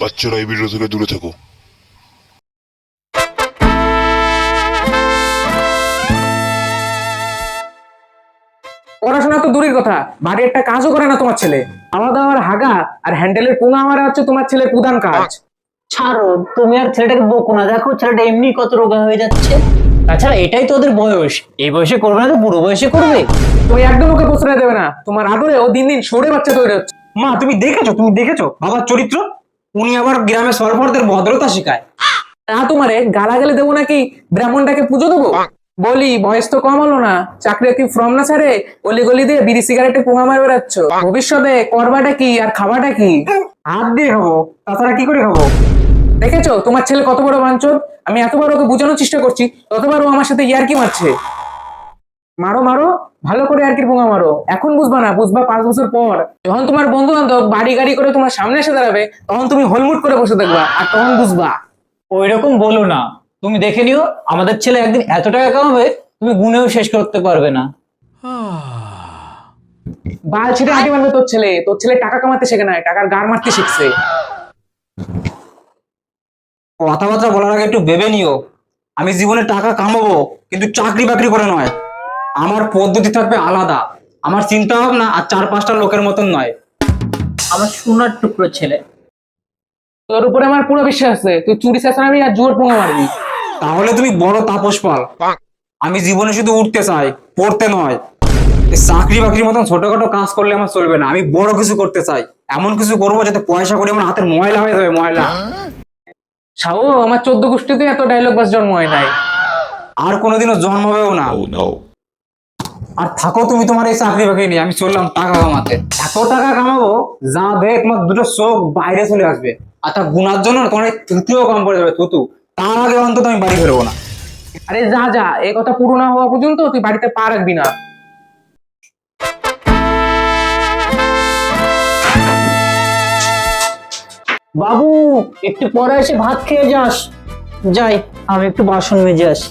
বাচ্চারা এই ভিডিও থেকে দূরে থাকো। পড়াশোনা তো দূরের কথা বাড়ির একটা কাজও করে না তোমার ছেলে। আলাদা আমার হাগা আর হ্যান্ডেলের পুঙা মারা হচ্ছে তোমার ছেলের প্রধান কাজ। ছাড়ো তুমি আর ছেলেটাকে বকো না। দেখো ছেলেটা এমনি কত রোগা হয়ে যাচ্ছে। তাছাড়া এটাই তো ওদের বয়স। এই বয়সে করবে না তো বুড়ো বয়সে করবে। তুমি একদম ওকে প্রশ্রয় দেবে না। তোমার আদরে ও দিন দিন সরে বাচ্চা তৈরি হচ্ছে। মা তুমি দেখেছ তুমি দেখেছ? বাবার চরিত্র? উনি আবার গ্রামে সরফরদের ভদ্রতা শেখায়। তা তোমারে গালাগালি দেবো নাকি? ব্রাহ্মণটাকে পুজো দেবো? বলি, বয়স তো কম হলো না। চাকরি কি ফর্ম না ছাড়ে? গলি গলি দিয়ে বিড়ি, সিগারেটে পুঙা মারে বেড়াচ্ছ। ভবিষ্যতে করবাটা কি আর খাবাটা কি? হাত দিয়ে খাব। তাছাড়া কি করে খাব? দেখেছ? তোমার ছেলে কত বড় বাঞ্চদ? আমি এতবার ওকে বোঝানোর চেষ্টা করছি, ততবার ও আমার সাথে ইয়ারকি মারছে। মারো মারো ভালো করে আর কি পোঙা মারো। এখন বুঝবা না বুঝবা পাঁচ বছর পর। যখন তোমার বন্ধু বান্ধব বাড়ি গাড়ি করে তোমার সামনে এসে দাঁড়াবে তখন তুমি হলমুট করে বসে থাকবা আর তখন বুঝবা। ওই রকম বলো না। তুমি দেখে নিও আমাদের ছেলে একদিন এত টাকা কামাবে তুমি গুনেও শেষ করতে পারবে না। বাল ছিটে আগে মারবে তোর ছেলে। তোর ছেলে টাকা কামাতে শেখে না টাকার গার মারতে শিখছে। কথাবার্তা বলার আগে একটু ভেবে নিও। আমি জীবনে টাকা কামাবো কিন্তু চাকরি বাকরি করে নয়। আমার পদ্ধতি থাকবে আলাদা। আমার চিন্তা ভাবনা আর চার পাঁচটা লোকের মতন নয়। আমার সোনার টুকরো ছেলে। তোর উপরে আমার পুরো বিশ্বাস আছে। তুই চুরি চেঁচাবি আর জোর পোঙা মারবি। তাহলে তুমি বড় তাপস পাল। আমি জীবনে শুধু উঠতে চাই পড়তে নয়। চাকরি বাকরির মতন ছোটখাটো কাজ করলে আমার চলবে না। আমি বড় কিছু করতে চাই। এমন কিছু করব যাতে পয়সা করে আমার হাতের ময়লা হয়ে যাবে ময়লা। সাউ আমার চোদ্দ গোষ্ঠীতে এত ডায়লগ বাস জন্ম হয় নাই। আর কোনোদিনও জন্মাবেও না। Oh. আর থাকো তুমি তোমার এই চাকরি বাকরি নিয়ে, আমি চললাম টাকা কামাতে। এত টাকা কামাবো, যা দেখ তোমার দুটো চোখ বাইরে চলে আসবে। আর তা গুনার জন্য তোমার এই কম পড়ে যাবে, থুতু। তার আগে অন্তত আমি বাড়ি ফেরবো না। আরে যা যা এই কথা পুরো না হওয়া পর্যন্ত তুই বাড়িতে পা রাখবি না। বাবু, একটু পরে এসে ভাত খেয়ে যাস। যাই, আমি একটু বাসন মেজে আসি।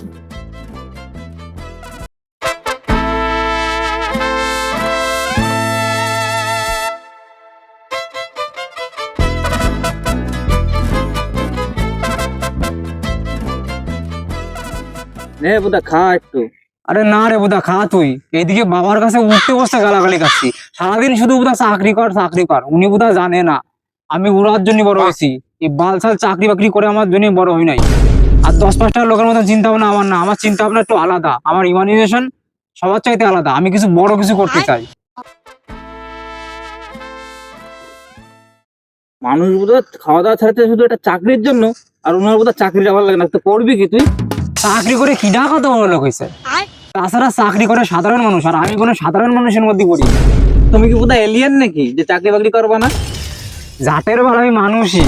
নে বুদা খা একটু। আরে না রে বুদা খা তুই। এইদিকে বাবার কাছে উঠতে বসতে গালাগালি খাচ্ছি। সারাদিন শুধু বুদা চাকরি কর চাকরি কর। উনি বুদা জানে না। আমি উড়ার জন্য বড় হয়েছি। এই বালসাল চাকরি বাকরি করে আমার জন্য বড় হই নাই। আর দশ পাঁচটা লোকের মতন চিন্তা ভাবনা আমার না। আমার চিন্তা ভাবনা একটু আলাদা। আমার ইমাজিনেশন সবার চাইতে আলাদা। আমি কিছু বড় কিছু করতে চাই। মানুষ বোধহয় খাওয়া দাওয়া ছাড়তে শুধু একটা চাকরির জন্য আর ওনার বোধহয় চাকরিটা ভালো লাগে না। তো করবি কি তুই? চাকরি করে কি না কত বড় লোক হয়েছে তাছাড়া চাকরি করে সাধারণ মানুষ আর আমি কোনো সাধারণ মানুষের মধ্যে পড়ি তুমি কি বোধহয় এলিয়েন নাকি যে চাকরি বাকরি করবা না? জাতের বার আমি মানুষই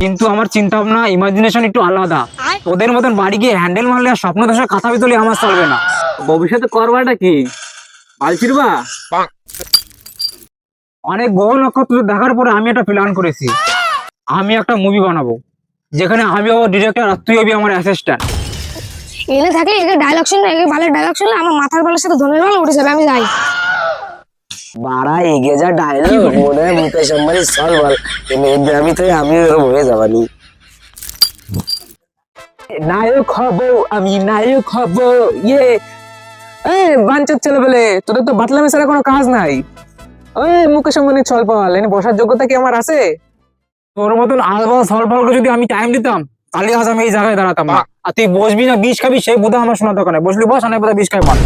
কিন্তু আমার চিন্তা ভাবনা ইমাজিনেশন একটু আলাদা। ওদের মতন বাড়ি গিয়ে হ্যান্ডেল মারলে আর স্বপ্ন দশা কথা বিতলি আমার চলবে না। ভবিষ্যতে করবাটা কি? বালছিরবা অনেক গ্রহ নক্ষত্র দেখার পরে আমি একটা প্ল্যান করেছি। আমি একটা মুভি বানাবো যেখানে আমি হব ডিরেক্টর আর তুই হবি আমার অ্যাসিস্ট্যান্ট এনে থাকলে একে ডায়লগ শুনলে একে বালের ডায়লগ শুনলে আমার মাথার বালের সাথে ধনের বাল উঠে যাবে, আমি যাই। বাড়া এগে যা ডায়লগ মনে হয় মুকেশ আম্বানি সল বল। আমি তো আমি এরকম হয়ে যাবানি নায়ক হব, আমি নায়ক হব ইয়ে। এই বাঞ্চার ছেলে বলে তোদের তো বাতলামে ছাড়া কোনো কাজ নাই। ওই মুকেশ আম্বানি ছল পাওয়াল এনে বসার যোগ্যতা কি আমার আছে? তোর মতন আলবা সলফলকে যদি আমি টাইম দিতাম তাহলে আজ আমি এই জায়গায় দাঁড়াতাম না। আর তুই বসবি না বিষ খাবি সেই বোধহয় আমার শোনার দরকার নেই। বসলি বস আর বোধহয় বিষ খাই পার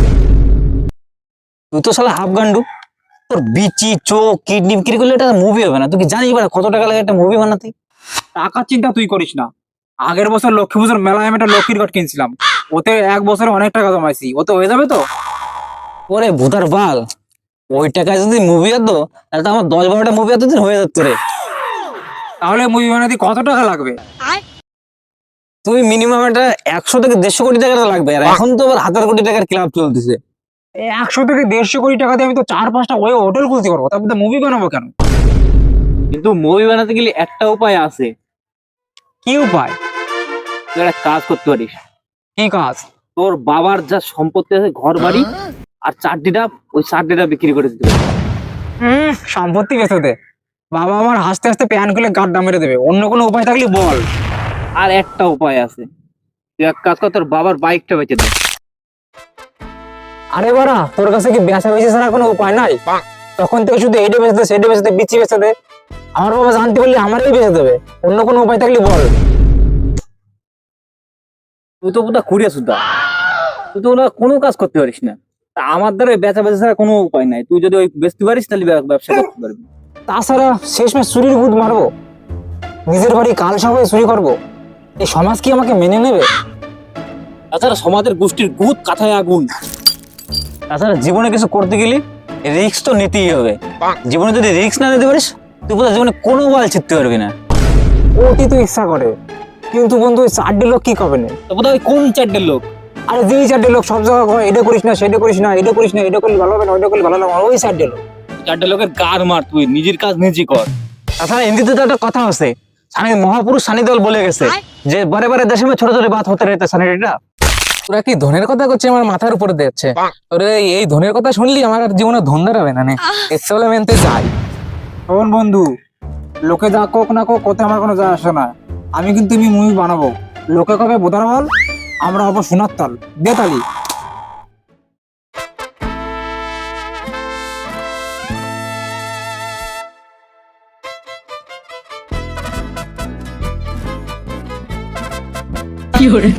তুই তো শালা হাফ গান্ডু। তোর বিচি চোখ কিডনি বিক্রি করলে এটা মুভি হবে না। তুই কি জানিস বা কত টাকা লাগে একটা মুভি বানাতে? টাকার চিন্তা তুই করিস না। আগের বছর লক্ষ্মী পুজোর মেলায় আমি একটা লক্ষ্মীর ঘট কিনছিলাম। ওতে এক বছরে অনেক টাকা জমাইছি। ওতে হয়ে যাবে তো? ওরে ভূতার বাল ওই টাকায় যদি মুভি হতো তাহলে তো আমার দশ বারোটা মুভি হতো হয়ে যেত রে। তাহলে মুভি বানাতে কত টাকা লাগবে? তুমি মিনিমাম একটা একশো থেকে দেড়শো কোটি টাকা লাগবে। আর এখন তো আবার হাজার কোটি টাকার ক্লাব চলতেছে। একশো থেকে দেড়শো কোটি টাকা দিয়ে আমি তো চার পাঁচটা ওই হোটেল খুলতে পারব তারপর মুভি বানাবো কেন? কিন্তু মুভি বানাতে গেলে একটা উপায় আছে। কি উপায়? তুই একটা কাজ করতে পারিস। কি কাজ? তোর বাবার যা সম্পত্তি আছে ঘর বাড়ি আর চারটিটা ওই চারটিটা বিক্রি করে দিতে। হুম সম্পত্তি বেঁচে দে। বাবা আমার হাসতে হাসতে প্যান খুলে গাড্ডা মেরে দেবে। অন্য কোনো উপায় থাকলে বল। আর একটা উপায় আছে। তুই এক কাজ কর তোর বাবার বাইকটা বেঁচে দে। আরে বাড়া তোর কাছে কি বেচা বেচে ছাড়া কোনো উপায় নাই? তখন থেকে শুধু এইটা বেচে দে সেটা বেচে দে বিচি বেচে দে। আমার বাবা জানতে পারলে আমারই বেচে দেবে। অন্য কোনো উপায় থাকলে বল। তুই তো পুরো খুঁড়িয়ে সুদা তুই তো কোনো কাজ করতে পারিস না। আমার দ্বারা বেচা বেচা ছাড়া কোনো উপায় নাই। তুই যদি ওই বেচতে পারিস তাহলে ব্য- ব্যবসা করতে পারবি। তাছাড়া শেষ শেষমেশ চুরির ভূত মারবো। নিজের বাড়ি কাল সবাই চুরি করব। এই সমাজ কি আমাকে মেনে নেবে? তাছাড়া সমাজের গোষ্ঠীর গুদ কাথায় আগুন। তাছাড়া জীবনে কিছু করতে গেলে রিস্ক তো নিতেই হবে। জীবনে যদি রিস্ক না নিতে পারিস তুই বোধহয় জীবনে কোনো বাল চিততে পারবি না। ওটি তো ইচ্ছা করে। কিন্তু বন্ধু ওই চারটে লোক কি করবে না? বোধহয় ওই কোন চারটের লোক? আরে যেই চারটে লোক সব জায়গায় কয়, এটা করিস না সেটা করিস না এটা করিস না এটা করলে ভালো হবে না ওইটা করলে ভালো হবে ওই চারটে লোক। চারটে লোকের গার মার তুই নিজের কাজ নিজে কর। তাছাড়া হিন্দিতে তো একটা কথা আছে সানি মহাপুরুষ সানি দেওয়াল বলে গেছে যে বারে বারে দেশে में ছোট ছোট বাত হতে রয়েছে সানিটা তোরা কি ধনের কথা করছিস আমার মাথার উপরে দিচ্ছে তোর এই- ধনের কথা শুনলি? আমার আর জীবনে ধন দাঁড়াবে না এসে বলে মেনতে যাই। শোন বন্ধু লোকে যা কোক না কোক কোথায় আমার কোনো যায় আসে না। আমি কিন্তু তুমি মুভি বানাবো। লোকে কবে বোধার বল? আমরা হব সোনার তাল। দে তালি। 有人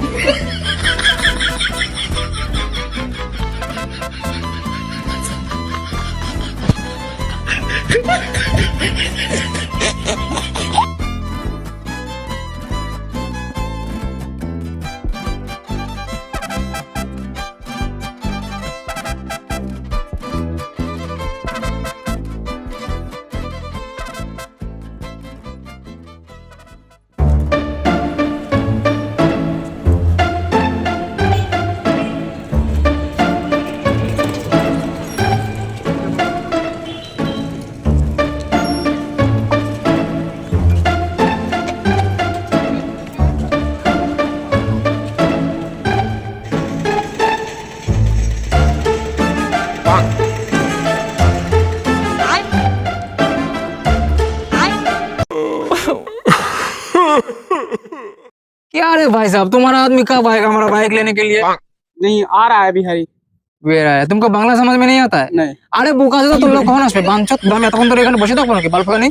भाई साहब तुम्हारा आदमी कब आएगा हमारा बाइक लेने के लिए नहीं आ रहा है बिहारी বের আয়া तुमको বাংলা समझ में नहीं आता है नहीं আরে বোকা তো তোর লোক কখন আসবে বাঞ্চত আমি এতক্ষণ ধরে এখানে বসে থাকবো নাকি বাল ফেলা নেই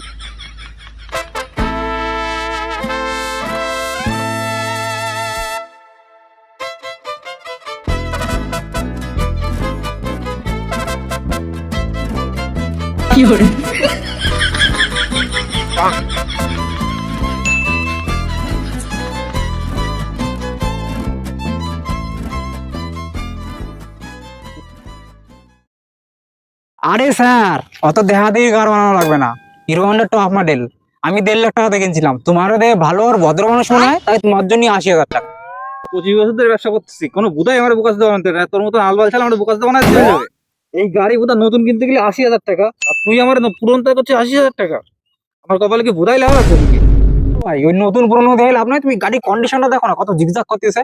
আরে স্যার অত দেহা দিয়ে গাড় বানানো লাগবে না। হিরো হন্ডা টপ মডেল আমি দেড় লাখ টাকা কিনছিলাম। তোমারও দেহে ভালো আর ভদ্র মানুষ মনে হয় তাই তোমার জন্য আশি হাজার টাকা। পঁচিশ বছর ধরে ব্যবসা করতেছি। কোনো বুধাই আমার বোকাস দেওয়া না। তোর মতো আলবাল ছাড়া আমার বোকাস দেওয়া না যাবে। এই গাড়ি বোধা নতুন কিনতে গেলে আশি হাজার টাকা আর তুই আমার পুরনো টাকা করছিস আশি হাজার টাকা। আমার কপালে কি বুধাই লাভ আছে? ভাই ওই নতুন পুরনো দেহে লাভ নাই। তুমি গাড়ির কন্ডিশনটা দেখো না কত জিগজাগ করতেছে।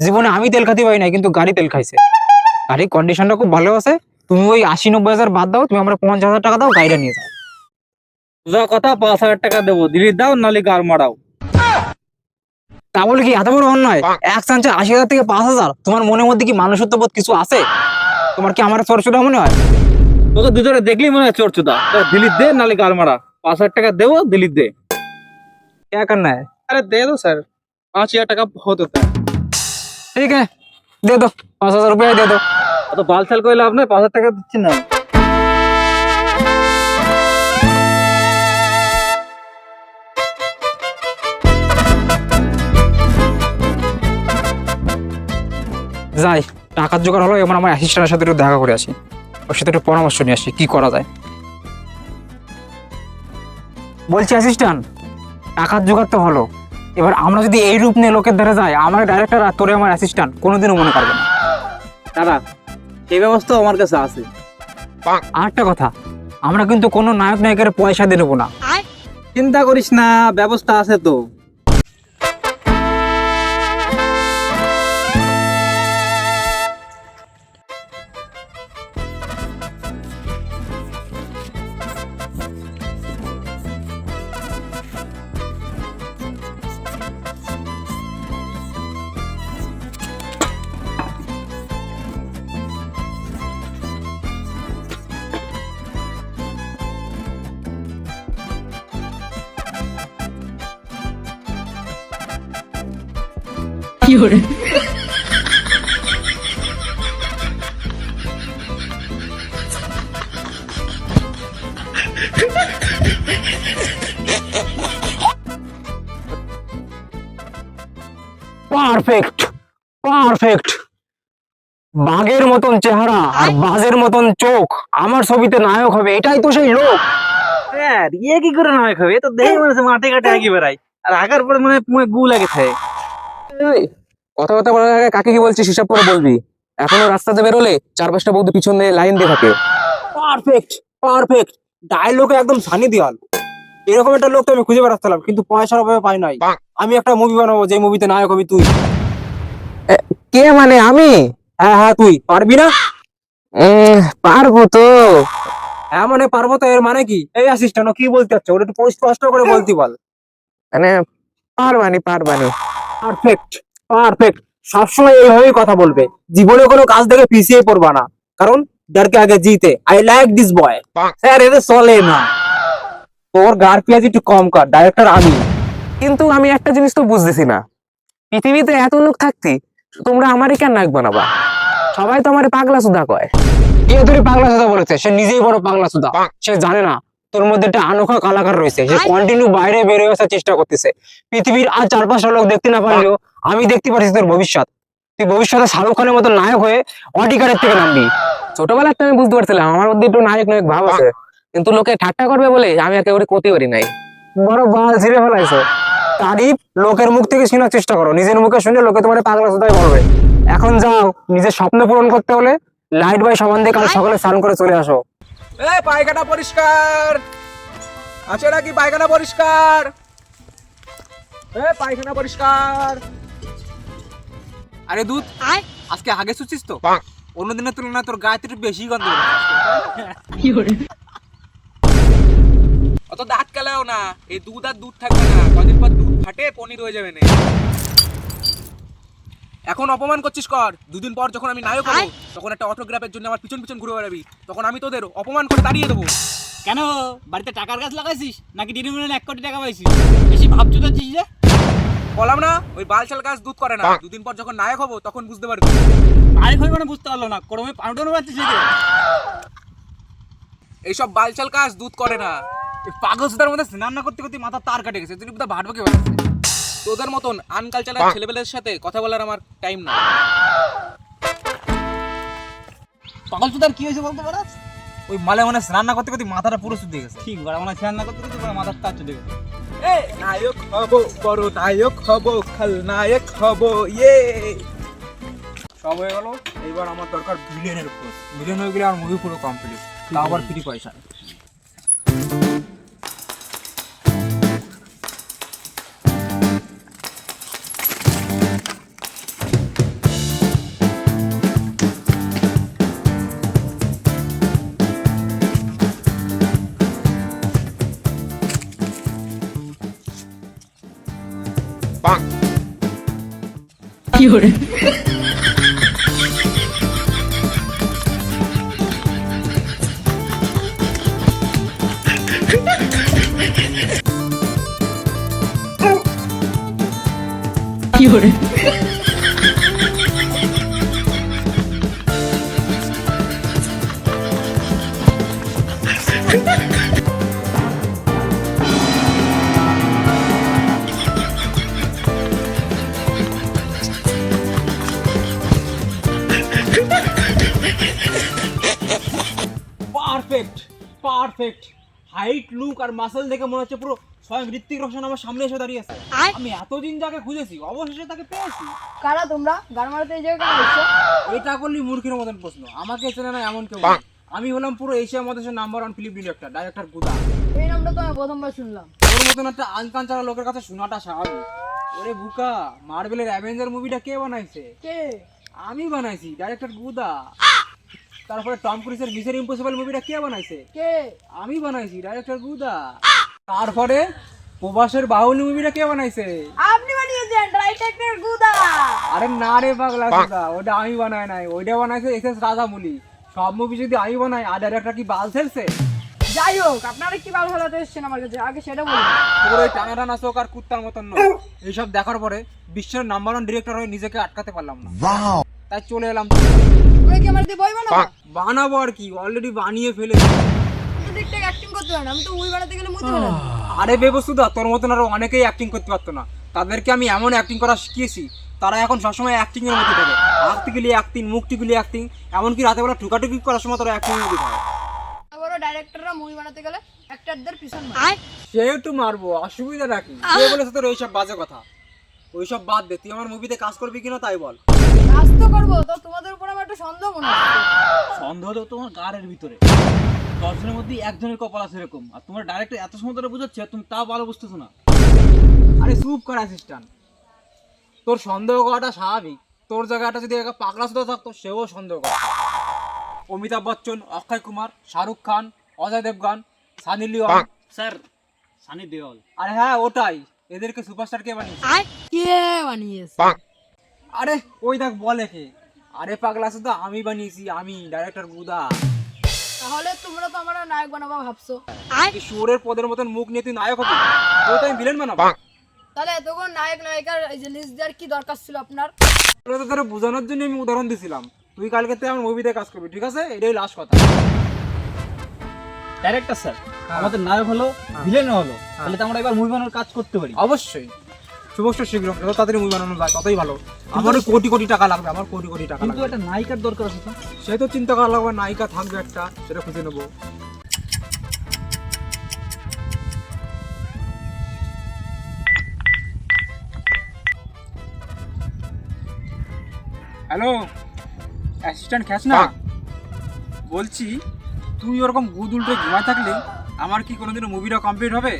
জীবনে আমি তেল খাতে পারি নাই কিন্তু গাড়ি তেল খাইছে। গাড়ির কন্ডিশনটা খুব ভালো আছে। তুমি ওই আশি নব্বই হাজার বাদ দাও তুমি আমরা পঞ্চাশ হাজার টাকা দাও গাড়িটা নিয়ে যাও যা কথা পাঁচ হাজার টাকা দেবো দিলি দাও নালে গার মারাও তা বলে কি এত বড় অন্যায় এক চান্সে আশি হাজার থেকে পাঁচ হাজার তোমার মনের মধ্যে কি মানুষত্ব বোধ কিছু আছে তোমার কি আমার চরচুটা মনে হয় তোকে দুজনে দেখলি মনে হয় চোরচুদা দিলি দে নালে গার মারা পাঁচ হাজার টাকা দেবো দিলি দে क्या करना है अरे दे दो सर पाँच हजार टका बहुत होता है ठीक है दे दो पाँच हजार रुपया दे दो অত বাল ছাল করে লাভ নাই পাঁচ হাজার টাকা দিচ্ছি না। যাই টাকার জোগাড় হলো এবার আমার অ্যাসিস্ট্যান্টের সাথে একটু দেখা করে আসি। ওর সাথে একটু পরামর্শ নিয়ে আসি কি করা যায়। বলছি অ্যাসিস্ট্যান্ট টাকার জোগাড় তো হলো। এবার আমরা যদি এই রূপ নিয়ে লোকের ধারে যাই আমার ডাইরেক্টর আর তোরে আমার অ্যাসিস্ট্যান্ট কোনোদিনও মনে করবে না। দাদা সেই ব্যবস্থা আমার কাছে আছে। আর একটা কথা আমরা কিন্তু কোনো নায়ক নায়িকার পয়সা দিয়ে নেব না। চিন্তা করিস না ব্যবস্থা আছে তো। পারফেক্ট পারফেক্ট বাঘের মতন চেহারা আর বাজের মতন চোখ। আমার ছবিতে নায়ক হবে এটাই তো সেই লোক। হ্যাঁ ইয়ে কি করে নায়ক হবে? তো দেখে মনে হচ্ছে মাঠে ঘাটে আগে বেড়াই আর আগার পরে মানে পুরো গু লাগে থাকে কথা কথা বলার আগে কাকে কি বলছিস হিসাব করে বলবি? এখনও রাস্তাতে বেরোলে চার পাঁচটা বৌদি পিছন দিয়ে লাইন দিয়ে থাকে। পারফেক্ট পারফেক্ট ডায়লগ একদম সানি দেওয়াল এরকম একটা লোক তো আমি খুঁজে বেড়াচ্ছিলাম কিন্তু পয়সার অভাবে পাই নাই। আমি একটা মুভি বানাবো যে মুভিতে নায়ক হবি তুই। কে মানে আমি? হ্যাঁ হ্যাঁ তুই। পারবি না? পারব তো। হ্যাঁ মানে পারব তো এর মানে কি? এই অ্যাসিস্ট্যান্ট কি বলতে চাচ্ছ? ওটা একটু স্পষ্ট করে বলতে বল। মানে পারবানি পারবানি। পারফেক্ট পারফেক্ট সবসময় এইভাবেই কথা বলবে। জীবনে কোনো কাজ থেকে পিছিয়ে পড়বা না। কারণ যারকে আগে জিতে। I like this boy sir এটা চলে না। তোর গার পেঁয়াজ একটু কম কর ডাইরেক্টর আমি। কিন্তু আমি একটা জিনিস তো বুঝতেছি না। পৃথিবীতে এত লোক থাকতি তোমরা আমারই কেন নাক বানাবা? সবাই তো আমার পাগলা সুদা কয়। কে তোর পাগলা সুদা বলেছে? সে নিজেই বড় পাগলা সুদা সে জানে না। তোর মধ্যে একটা আনোখা কালাকার রয়েছে। সে কন্টিনিউ বাইরে বেরিয়ে আসার চেষ্টা করতেছে। পৃথিবীর আর চার পাঁচটা লোক দেখতে না পারলেও আমি দেখতে পাচ্ছি তোর ভবিষ্যৎ। তুই ভবিষ্যতে শাহরুখ খানের মতো নায়ক হয়ে অডিকারের থেকে নামবি। ছোটবেলায় তো আমি বুঝতে পারছিলাম আমার মধ্যে একটু নায়ক নায়ক ভাব আছে। কিন্তু লোকে ঠাট্টা করবে বলে আমি একেবারে করতে পারি নাই। বড় বাল ছিঁড়ে ফেলাইছো। তারিফ লোকের মুখ থেকে শোনার চেষ্টা করো। নিজের মুখে শুনে লোকে তোমার পাগলা সুদাই বলবে। এখন যাও নিজের স্বপ্ন পূরণ করতে হলে লাইট বাই দিয়ে কাল সকালে স্নান করে চলে আসো। এই পায়খানা পরিষ্কার। আছে নাকি পায়খানা পরিষ্কার? এ পায়খানা পরিষ্কার। আরে দুধ আজকে আগে শুচ্ছিস তো? অন্যদিনের তুলনায় তোর গায়ে একটু বেশি গন্ধ অত দাঁত কেলাও না। এই দুধ আর দুধ থাকবে না। কদিন পর দুধ ফাটে পনির হয়ে যাবে না। এখন অপমান করছিস কর। দুদিন পর যখন আমি নায়ক হব তখন একটা অটোগ্রাফের জন্য আমার পিছন পিছন ঘুরে বেড়াবি। তখন আমি তোদের অপমান করে দাঁড়িয়ে দেবো। কেন? বাড়িতে টাকার গাছ লাগাইছিস? নাকি দিনে মিলে এক কোটি টাকা পাইছিস? বেশি ভাবছ তো যে? বললাম না ওই বালছাল গাছ দুধ করে না। দুদিন পর যখন নায়ক হব তখন বুঝতে পারবি। আরেক হয়ে মানে বুঝতে পারল না। করমে পাউডার পাচ্ছিস এইসব বালছাল গাছ দুধ করে না। পাগল সুতার মধ্যে স্নান না করতে করতে মাথা তার কাটে গেছে। তুই বোধহয় ভাটবকে বেড়াচ্ছে তোদের মতন আনকালচারাল ছেলেবেলের সাথে কথা বলার আমার টাইম না পাগল সুতার কি হয়েছে বলতে পারস ওই মালে মানে স্নান না করতে করতে মাথাটা পুরো শুদ্ধ গেছে। ঠিক বড় মানে স্নান না করতে করতে পুরো মাথার তার চলে গেছে। এ নায়ক হব বড় নায়ক হব খলনায়ক হব ইয়ে। সব হয়ে গেল এইবার আমার দরকার ভিলেনের খোঁজ ভিলেন হয়ে গেলে আর মুভি পুরো কমপ্লিট তাও আবার ফ্রি পয়সা। পারফেক্ট পারফেক্ট হাইট লুক আর মাসল দেখে মনে হচ্ছে পুরো স্বয়ং ঋত্বিক রোশন আমার সামনে এসে দাঁড়িয়ে আছে। আমি এতদিন যাকে খুঁজেছি অবশেষে তাকে পেয়েছি। কারা তোমরা? গান মারাতে এই জায়গায় কেন এসছো? এটা করলি মূর্খের মতন প্রশ্ন। আমাকে চেনে না এমন কেউ আমি হলাম পুরো এশিয়া মহাদেশের number one film director director গুদা। এই নামটা তো আমি প্রথমবার শুনলাম। ওর মতন একটা আনকাঞ্চারা লোকের কাছে শোনাটা স্বাভাবিক। ওরে বুকা মার্বেলের অ্যাভেঞ্জার মুভিটা কে বানাইছে? কে? আমি বানাইছি ডাইরেক্টর গুদা। তারপরে টম ক্রুজের মিশন ইম্পসিবল মুভিটা কে বানাইছে? কে? আমি বানাইছি ডাইরেক্টর গুদা তারপরে প্রবাসের বাহুলি মুভিটা কে বানাইছে? আপনি বানিয়েছেন রাইটার গুদা আরে না রে পাগলা গুদা ওটা আমি বানাই নাই ওইটা বানাইছে এস এস রাজামুলি। সব মুভি যদি আমি বানাই আর ডাইরেক্টর কি বাল ছেড়ছে? যাই হোক আপনারা কি ভালো ভালো এসেছেন আমার কাছে? আগে সেটা বলুন। তোর ওই টানা টানা চোখ আর কুত্তার মতন নয়। এইসব দেখার পরে বিশ্বের নাম্বার ওয়ান ডিরেক্টর হয়ে নিজেকে আটকাতে পারলাম না। তাই চলে এলাম। তোমরা কি আমার দিয়ে বই বানাবো? বানাবো আর কি অলরেডি বানিয়ে ফেলেছি। ঠিকঠাক অ্যাক্টিং করতে পারেন আমি তো বই বানাতে গেলে মুতে ফেলেন আরে বেবস্তুদা তোর মতন আরও অনেকেই অ্যাক্টিং করতে পারতো না। তাদেরকে আমি এমন অ্যাক্টিং করা শিখিয়েছি তারা এখন সবসময় অ্যাক্টিং এর মধ্যে থাকে। হাতটি গুলি অ্যাক্টিং মুখটি গুলি অ্যাক্টিং এমনকি রাতে বেলা টুকাটুকি করার সময় তারা অ্যাক্টিং এর মধ্যে থাকে। বড় ডাইরেক্টররা মুভি বানাতে গেলে অ্যাক্টরদের পিছন মারে মারবো অসুবিধা রাখি কে বলেছে তোর এইসব বাজে কথা? ওইসব বাদ দে তুই আমার মুভিতে কাজ করবি কিনা তাই বল। কাজ তো করব তো তোমাদের উপর আমার একটু সন্দেহ মনে হচ্ছে। সন্দেহ তো তোমার গাড়ের ভিতরে। দশজনের মধ্যে একজনের কপাল আছে এরকম। আর তোমার ডাইরেক্ট এত সময় ধরে বুঝাচ্ছে তুমি তাও ভালো বুঝতেছো না। আরে চুপ কর অ্যাসিস্ট্যান্ট তোর সন্দেহ করাটা স্বাভাবিক। তোর জায়গাটা যদি একটা পাগলা সুতো থাকতো সেও সন্দেহ করে অমিতাভ বচ্চন অক্ষয় কুমার শাহরুখ খান অজয় দেবগান সানি লিওন। স্যার সানি দেওয়াল আরে হ্যাঁ ওটাই। এদেরকে সুপারস্টার কে বানিয়েছে? কে বানিয়েছে আরে ওই দেখ বলে কে আরে পাগলা শুধু আমি বানিয়েছি আমি ডাইরেক্টর গুদা তাহলে তোমরা তো আমার নায়ক বানাবো ভাবছ। শুয়োরের পদের মতন মুখ নিয়ে তুই নায়ক হবি? তো আমি ভিলেন বানাবো। তাহলে এতক্ষণ নায়ক নায়িকার এই যে লিস্ট দেওয়ার কি দরকার ছিল আপনার? তোরা তো তোরা বোঝানোর জন্য আমি উদাহরণ দিছিলাম। তুই কালকে তুই আমার মুভিতে কাজ করবি ঠিক আছে? এটাই লাস্ট কথা। ডাইরেক্টর স্যার আমাদের নায়ক হলো ভিলেন হলো। তাহলে তো আমরা এবার মুভি বানানোর কাজ করতে পারি। অবশ্যই। শুভষ্ট শীঘ্র যত তাড়াতাড়ি মুভি বানানো যায় ততই ভালো। আমারও কোটি কোটি টাকা লাগবে আমার কোটি কোটি টাকা কিন্তু একটা নায়িকার দরকার আছে সে তো চিন্তা করা লাগবে নায়িকা থাকবে একটা সেটা খুঁজে নেব। হ্যালো অ্যাসিস্ট্যান্ট খ্যাস না? বলছি তুই ওরকম গুদ উল্টে ঘুমায় থাকলে আমার কি কোনোদিনও মুভিটা কমপ্লিট হবে?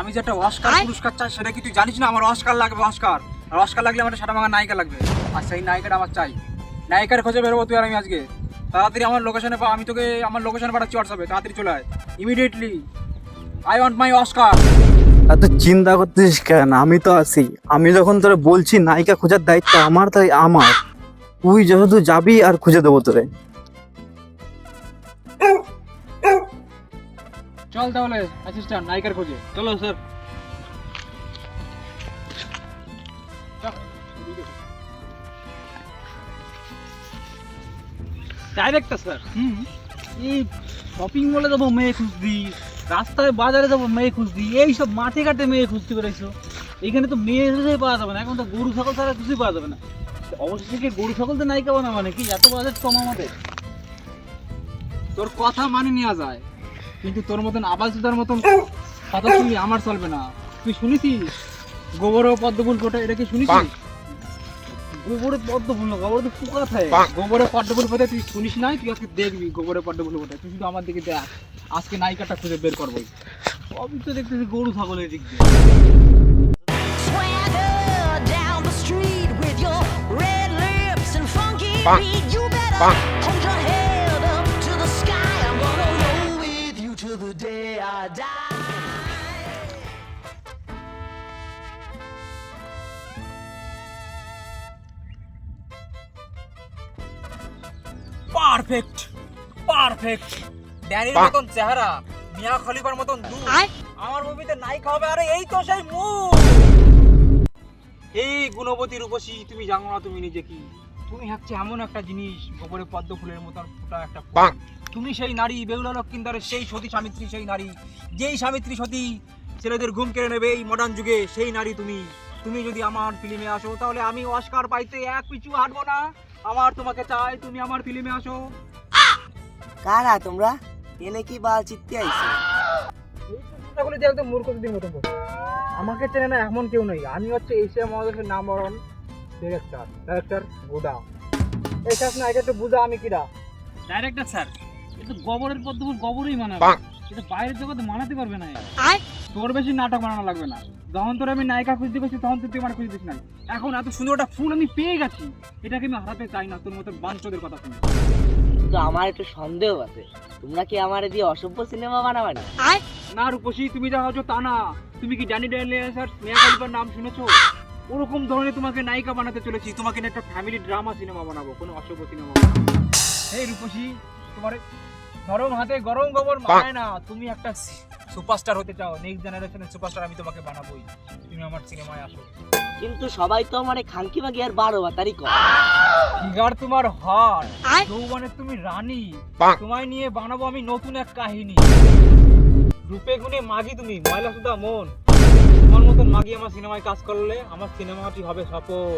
আমি যে একটা অস্কার পুরস্কার চাই সেটা কি তুই জানিস না? আমার অস্কার লাগবে অস্কার আর অস্কার লাগলে আমার সাদা ভাঙা নায়িকা লাগবে। আর সেই নায়িকাটা আমার চাই। নায়িকার খোঁজে বেরোবো তুই আর আমি আজকে। তাড়াতাড়ি আমার লোকেশনে পা আমি তোকে আমার লোকেশনে পাঠাচ্ছি হোয়াটসঅ্যাপে তাড়াতাড়ি চলে আয়। Immediately I want my Oscar এত চিন্তা করতেছিস কেন? আমি তো আছি। আমি যখন তোরে বলছি নায়িকা খোঁজার দায়িত্ব আমার তাই আমার। তুই যেহেতু যাবি আর খুঁজে দেবো তোরে। চল তাহলে অ্যাসিস্ট্যান্ট নায়িকার খোঁজে। চলো স্যার ডাইরেক্টর স্যার এই শপিং মলে যাব মেয়ে খুঁজদি রাস্তায় বাজারে যাব মেয়ে খুঁজদি এইসব মাঠে ঘাটে মেয়ে খুঁজতে পেরেছ এখানে তো মেয়ে এসে পাওয়া যাবে না। এখন তো গরু ছাগল ছাড়া কিছুই পাওয়া যাবে না। অবশেষে কি গরু ছাগল তো নায়িকা বানাবো নাকি? এত বাজেট কম আমাদের। তোর কথা মানে নেওয়া যায়। কিন্তু তোর মতন আবাস সুদার মতন কথা শুনলি আমার চলবে না। তুই শুনেছিস? গোবর ও পদ্মফুল ফোটে এটা কি শুনেছিস? গোবরে পদ্ম ফুল না গোবরে তো পোকা থাকে। গোবরে পদ্মফুল ফোটে তুই শুনিস নাই? তুই আজকে দেখবি গোবরে পদ্মফুল ফোটে তুই শুধু আমার দিকে দেখ। আজকে নায়িকাটা খুঁজে বের করব। সবই তো দেখতেছি গরু ছাগলের দিক দিয়ে। Swagger down পারফেক্ট পারফেক্ট ড্যানির মতন চেহারা মিয়া খলিফার মতন দুধ। আমার মুভিতে নায়িকা হবে আরে এই তো সেই মুখ। এই গুণবতী রূপসী তুমি জানো না তুমি নিজে কি? তুমি হচ্ছে এমন একটা জিনিস গোবরে পদ্ম ফুলের মতন ফোটা একটা ফুল। তুমি সেই নারী বেহুলা লক্ষ্মীন্দারের সেই সতী সামিত্রী সেই নারী। যেই সামিত্রী সতী ছেলেদের ঘুম কেড়ে নেবে এই মডার্ন যুগে সেই নারী তুমি। তুমি যদি আমার ফিল্মে আসো তাহলে আমি অস্কার পাইতে এক পিছু হাঁটবো না। আমার তোমাকে চাই তুমি আমার ফিল্মে আসো। কারা তোমরা? এনে কি বাল চিত্তে আইছে? কথাগুলো যে একদম মূর্খদের কথা। আমাকে চেনে না এমন কেউ নেই। আমি হচ্ছে এশিয়া মহাদেশের নাম্বার ওয়ান ডিরেক্টর ডাইরেক্টর বুদা এই শাস না এটা একটু বুদা আমি কিরা? ডাইরেক্টর স্যার এটা গোবরের পদ্ম গোবরই মানাবে। এটা বাইরের জগতে মানাতে পারবে না। তোর বেশি নাটক বানানো লাগবে না। যখন তোর আমি নায়িকা খুঁজতে গেছি তখন তুই আমার খুঁজতিস না এখন এত সুন্দর একটা ফুল আমি পেয়ে গেছি এটাকে আমি হারাতে চাই না তোর মতো বাঞ্চদের কথা শুনে। তো আমার একটু সন্দেহ আছে। তোমরা কি আমার দিয়ে অসভ্য সিনেমা বানাবে না? না রূপসী তুমি যা হচ্ছ তা না। তুমি কি ড্যানি ড্যানিয়েলস আর স্নেহা খলিফার নাম শুনেছো? ওরকম ধরনের তোমাকে নায়িকা বানাতে চলেছি তোমাকে একটা ফ্যামিলি ড্রামা সিনেমা বানাবো কোনো অসভ্য সিনেমা বানাবো এই রূপসী তোমার গরম হাতে গরম গোবর মানায় না। তুমি একটা সুপারস্টার হতে চাও। নেক্সট জেনারেশনের সুপারস্টার আমি তোমাকে বানাবোই। তুমি আমার সিনেমায় আসো। কিন্তু সবাই তো মানে খাঙ্কি মাগি আর বারো তারিখ ফিগার তোমার হট যৌবনে তুমি রানী। তোমায় নিয়ে বানাবো আমি নতুন এক কাহিনী। রূপে গুণে মাগি তুমি। ময়লা সুদা মন। তোমার মতন মাগি আমার সিনেমায় কাজ করলে আমার সিনেমাটি হবে সফল।